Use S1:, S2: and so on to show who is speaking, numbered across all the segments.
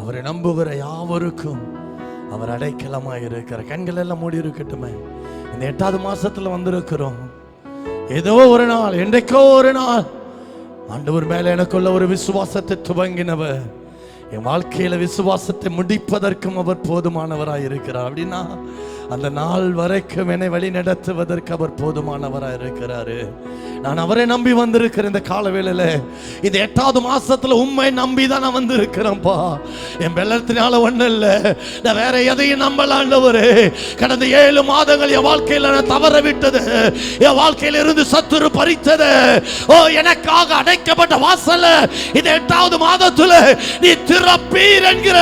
S1: அவரை நம்புகிற யாவருக்கும் அவர் அடைக்கலமாக இருக்கிற கண்கள் எல்லாம் மூடி இருக்கட்டுமே. இந்த எட்டாவது மாசத்துல வந்திருக்கிறோம். ஏதோ ஒரு நாள் என்றைக்கோ ஒரு நாள் ஆண்டவர் மேல எனக்குள்ள ஒரு விசுவாசத்தை துவங்கினவர். என் வாழ்க்கையில விசுவாசத்தை முடிப்பதற்கும் அவர் போதுமானவராய் இருக்கிறார் அப்படின்னா அந்த நாள் வரைக்கும் என்னை வழி நடத்துவதற்கு அவர் போதுமானவராக இருக்கிறாரு. நான் அவரை நம்பி வந்திருக்கிறேன் இந்த காலவேளையில இது எட்டாவது மாசத்துல உண்மை நம்பி தான் நான் வந்திருக்கிறேன்ப்பா. என் வெள்ளத்தினால ஒன்றும் இல்லை. நான் வேற எதையும் நம்பலாண்டவரு கடந்த ஏழு மாதங்கள் என் வாழ்க்கையில நான் தவற விட்டது. என் வாழ்க்கையில இருந்து சத்துரு பறித்தது. ஓ எனக்காக அடைக்கப்பட்ட வாசல இது எட்டாவது மாதத்துல நீ திறப்பீர் என்கிற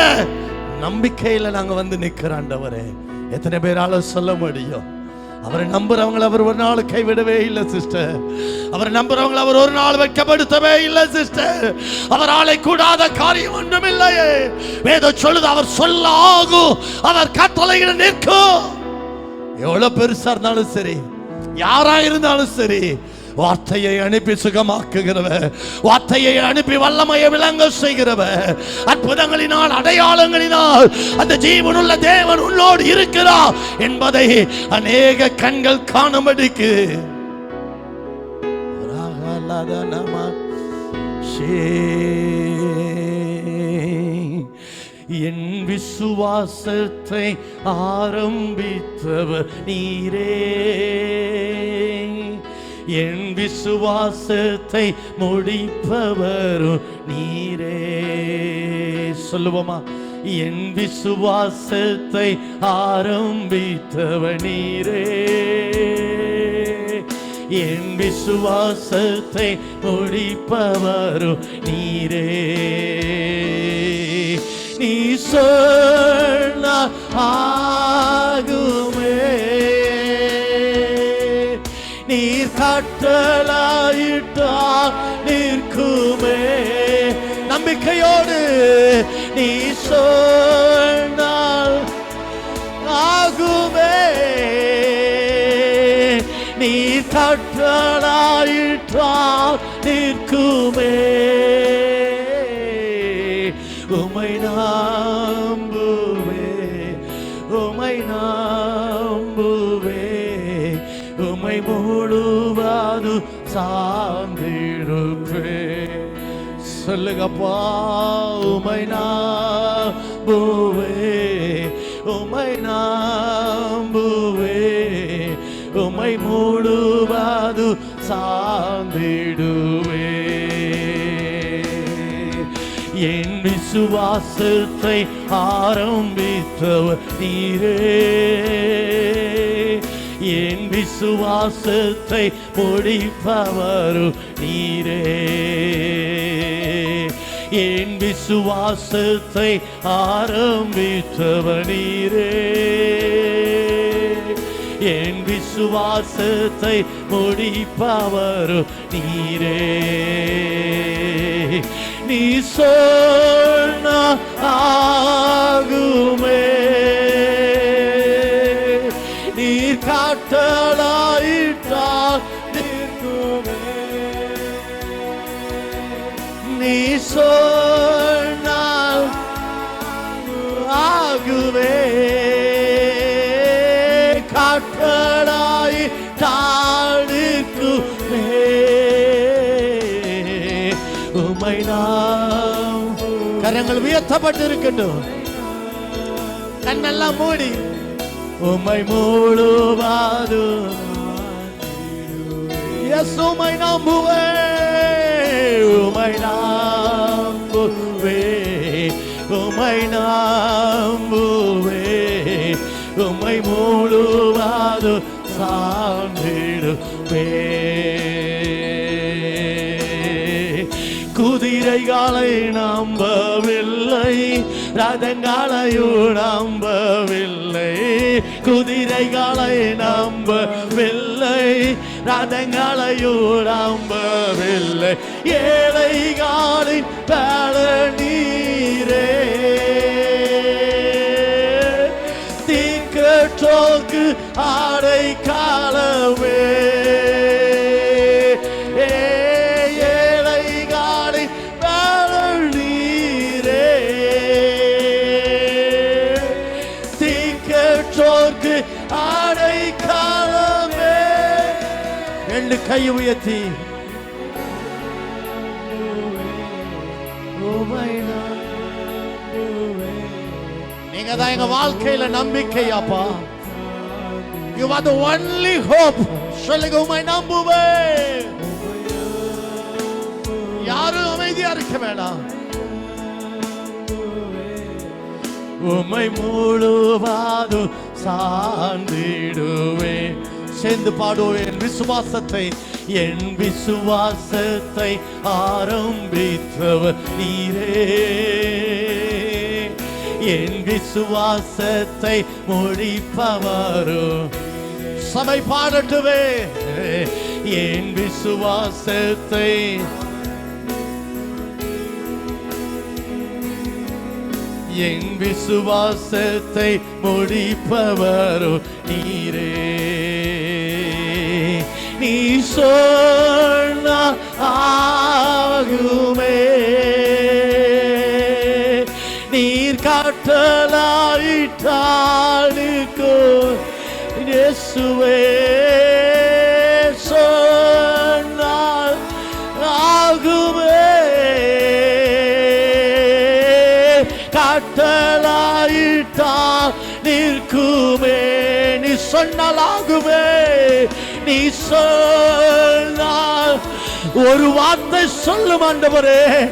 S1: நம்பிக்கையில நாங்க வந்து நிக்கிறாண்டவரே எத்தனை பேரால சொல்ல முடியும்? அவரை நம்புறவங்களை அவர் ஒரு நாள் கைவிடவே இல்லை சிஸ்டர் அவரை நம்புறவங்களை அவர் ஒரு நாள் வைக்கப்படுத்தவே இல்லை சிஸ்டர் அவர் ஆளை கூடாத காரியம் ஒன்றும் இல்லையே. வேத சொல்லுது அவர் சொல்ல ஆகும் அவர் கட்டளையிட நிற்கும். எவ்வளவு பெருசா இருந்தாலும் சரி யாரா இருந்தாலும் சரி வார்த்தையை அனுப்பி சுகமாக்குகிறவ வார்த்தையை அனுப்பி வல்லமையை விளங்க செய்கிறவ அற்புதங்களினால் அடையாளங்களினால் அந்த ஜீவனுள்ள தேவன் உன்னோடு இருக்கிறார் என்பதை அநேக கண்கள் காணும்படிக்கு ஷே. என் விசுவாசத்தை ஆரம்பித்தவர் நீரே என் விசுவாசத்தை முடிப்பவரும் நீரே. சொல்லுவோமா? என் விசுவாசத்தை ஆரம்பித்தவ நீரே. என் விசுவாசத்தை முடிப்பவரும் நீரே. நீ சொன்ன ஆகு நீர் கட்டளாயிட்டா நிற்குமே நம்பிக்கையோடு நீ சொன்னால் ஆகுமே. நீ கட்டளாயிட்டால் நிற்குமே உமை நம்புவே உமை நம்புவே உமை முழுவது சார்ந்திருப்பே சொல்லுங்கப்பா உமை நாம்புவே உமை நாம்புவே. உமை முழுவது சார்ந்திடுவே. என் விசுவாசத்தை ஆரம்பித்தவர் நீரே. என் விசுவாசத்தை முடிப்பவரு நீரே. என் விசுவாசத்தை ஆரம்பித்தவர் நீரே. என் விசுவாசத்தை முடிப்பவரு நீரே. நீ சொன்ன நாம் கரங்கள் உயர்த்தப்பட்டு இருக்கட்டும் கண்ணெல்லாம் மூடி. உமை மூடுவாது எஸ் உமை நம்புவே உமை நம்புவே உமை நம்புவே உமை மூடுவாது சார்ந்திடுவே குதிரைகளை நம்பவில்லை ரதங்களையும் நம்பவில்லை குதிரைகளை நம்பவில்லை ரதங்களையும் நம்பவில்லை. ஏழைகளின் பல நீரே தீக்கற்றோக்கு ஆடை கா கை உயர்த்தி நீங்க தான் எங்க வாழ்க்கையில நம்பிக்கை அப்பா. You are the only hope சொல்லுங்க உமை நம்புவேன். யாரும் அமைதியா இருக்க வேணாம். உமை முழுவாது சார்ந்திடுவேன். சேர்ந்து பாடுவோம். என் விசுவாசத்தை என் விசுவாசத்தை ஆரம்பித்தவர் நீரே. என் விசுவாசத்தை முடிப்பவரோ சபை பாடட்டுவே என் விசுவாசத்தை என் விசுவாசத்தை முடிப்பவரோ நீரே. நீ சொன்ன ஆகுமே. நீர் காட்டலாயிட்டாளுக்கோ இயேசுவே சொன்னால் ஆகுமே. கட்டளாயிட்டா நிற்குமே. நீ சொன்னால் ஆகுமே. நீ சொன்னால் ஒரு வார்த்தை சொல்லும் ஆண்டவரே.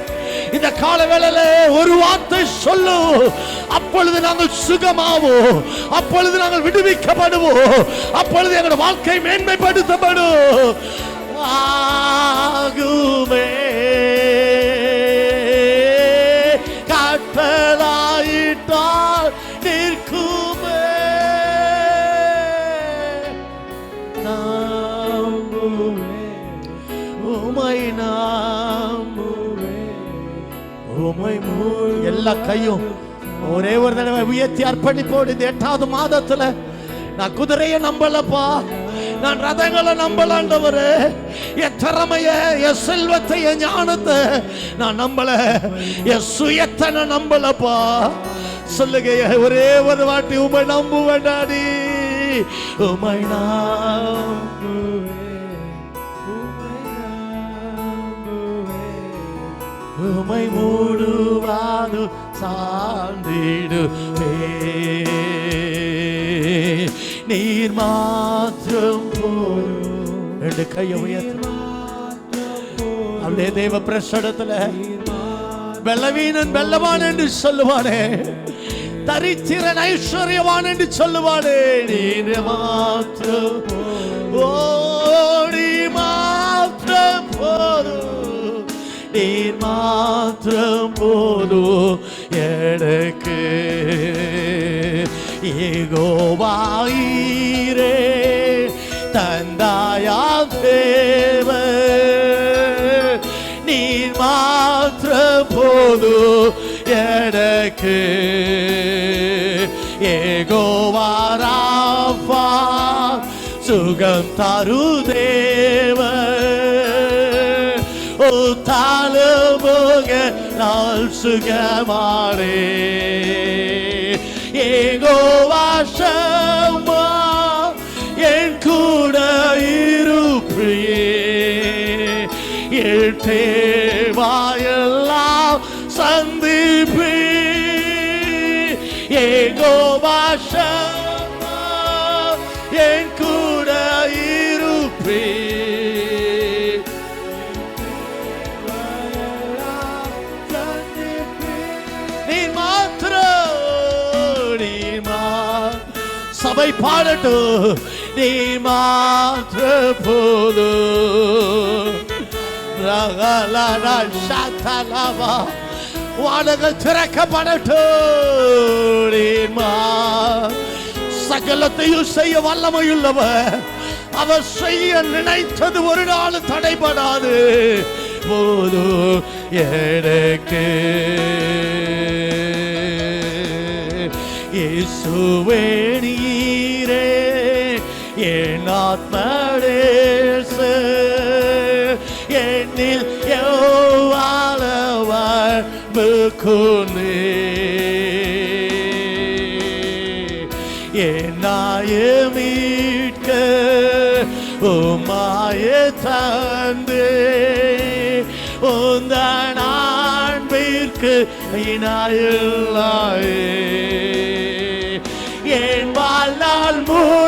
S1: இந்த கால வேளையில ஒரு வார்த்தை சொல்லு அப்பொழுது நாங்கள் சுகமாவோம். அப்பொழுது நாங்கள் விடுவிக்கப்படுவோம். அப்பொழுது எங்களோட வாழ்க்கை மேன்மைப்படுத்தப்படும். ஆகுமே. எல்லா கையும் ஒரே ஒரு தடவை உயர்த்தி அர்ப்பணிப்போடு இந்த எட்டாவது மாதத்துல நான் குதிரையை நம்பலப்பா. நான் ரதங்களை நம்பலாண்டவரு என் திறமைய என் செல்வத்தை என் ஞானத்தை நான் நம்பல. என் சுயத்தை நான் நம்பலப்பா. சொல்லுங்க ஒரே ஒரு வாட்டி உமை நம்புவேண்டாடி உமை நான் உமை மூடுவாது சார்ந்திடுவே நீர் மாற்றம் போதும் ரெண்டு கையை உயர்த்து. அப்படியே தேவ பிரசடத்துல வெள்ளவீனன் வெள்ளவான் என்று சொல்லுவானே. தரித்திரன் ஐஸ்வர்யவான் என்று சொல்லுவானே. நீர் மாற்றம் ஓடி மாற்றம் போதும் நீர் மாத்திரம் போதும் எனக்கு. ஏகோவாயிரே தந்தாயா தேவ நீர் மாத்திரம் போதும் எனக்கு. ஏகோவாராப்பா சுகம் தருதே. ஓ தாளமுக நாள் சுகமானே. ஏகோ வாசமா என் கூட இருப்பியே. என் தேவாயெல்லாம் சபை பாடட்டும். நீ மாத்திர போது வானங்கள் திறக்கப்படட்டும். நீ மா. சகலத்தையும் செய்ய வல்லமையுள்ளவர். அவர் செய்ய நினைத்தது ஒரு நாள் தடைபடாது. போது எனக்கு. இயேசுவே நீரே என் என்னில் எவ்வாழவர் முக்குனே என்னாய மீட்க உமாய தந்தே. உந்தன் அன்பிற்கு இணையில்லாயே. என் வாழ்நாள் மூ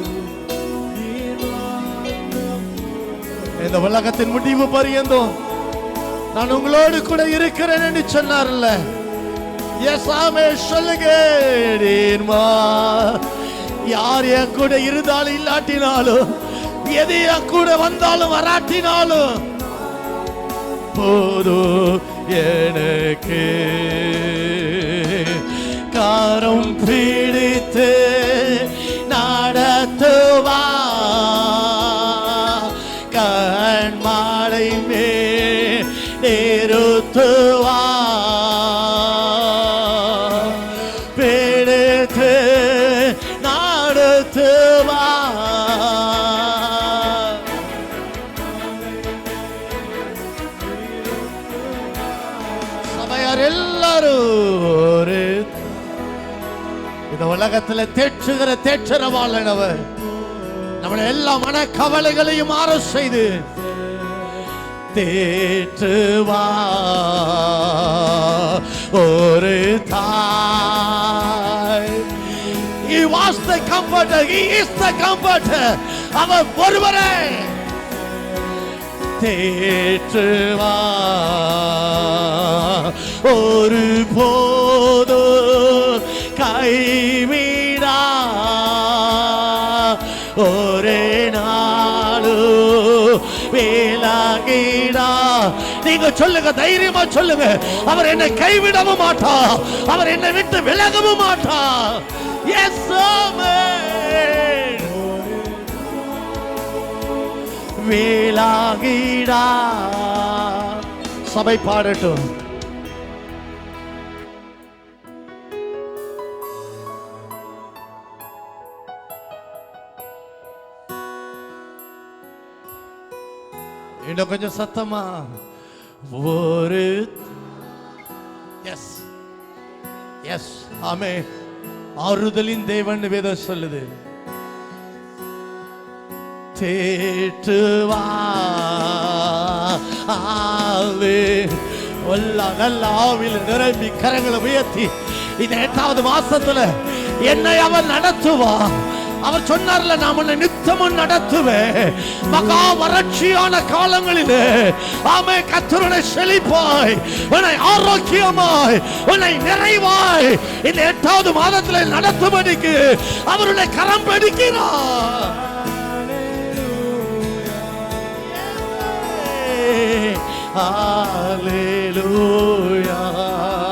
S1: இந்த உலகத்தின் முடிவு பரியந்தோம். நான் உங்களோடு கூட இருக்கிறேன் என்று சொன்னார்ல. எஸ் ஆமே சொல்லுங்க யார் என் கூட இருந்தாலும் இல்லாட்டினாலும் எது என் கூட வந்தாலும் வராட்டினாலும் போதும் எனக்கு காரம் பிடித்து நடத்துவா இந்த உலகத்துல தேற்றுகிற தேற்றரவாளன் அவர் எல்லா மன கவலைகளையும் மாற செய்து தேற்றுவா ஒரு தாய் He was the comforter. He is the comforter. அவர் ஒருவரே தேற்றுவா ஒரு போத நீங்க சொல்லுங்க தைரியமா சொல்லுங்க. அவர் என்னை கைவிடவும் மாட்டா. அவர் என்னை விட்டு விலகவும் மாட்டா. எஸ் வேளாகிடா சபை பாடட்டும். இன்னும் கொஞ்சம் சத்தமா? ஒரு எஸ் எஸ் ஆமே ஆறுதலின் தேவன் வேதம் சொல்லுது. தேற்றுவா. நல்ல ஆவில் நிரம்பி கரங்களை உயர்த்தி இந்த எட்டாவது மாசத்துல என்னை அவன் நடத்துவா அவர் சொன்னார்ல நான் உன்னை நித்தமும் நடத்துவேன் மகா வறட்சியான காலங்களிலே ஆமை கத்தருனை செழிப்பாய் உன்னை ஆரோக்கியமாய் உன்னை நிறைவாய் இந்த எட்டாவது மாதத்துல நடத்தும்படிக்கு அவருடைய கரம் பிடிக்கிறார் Hallelujah.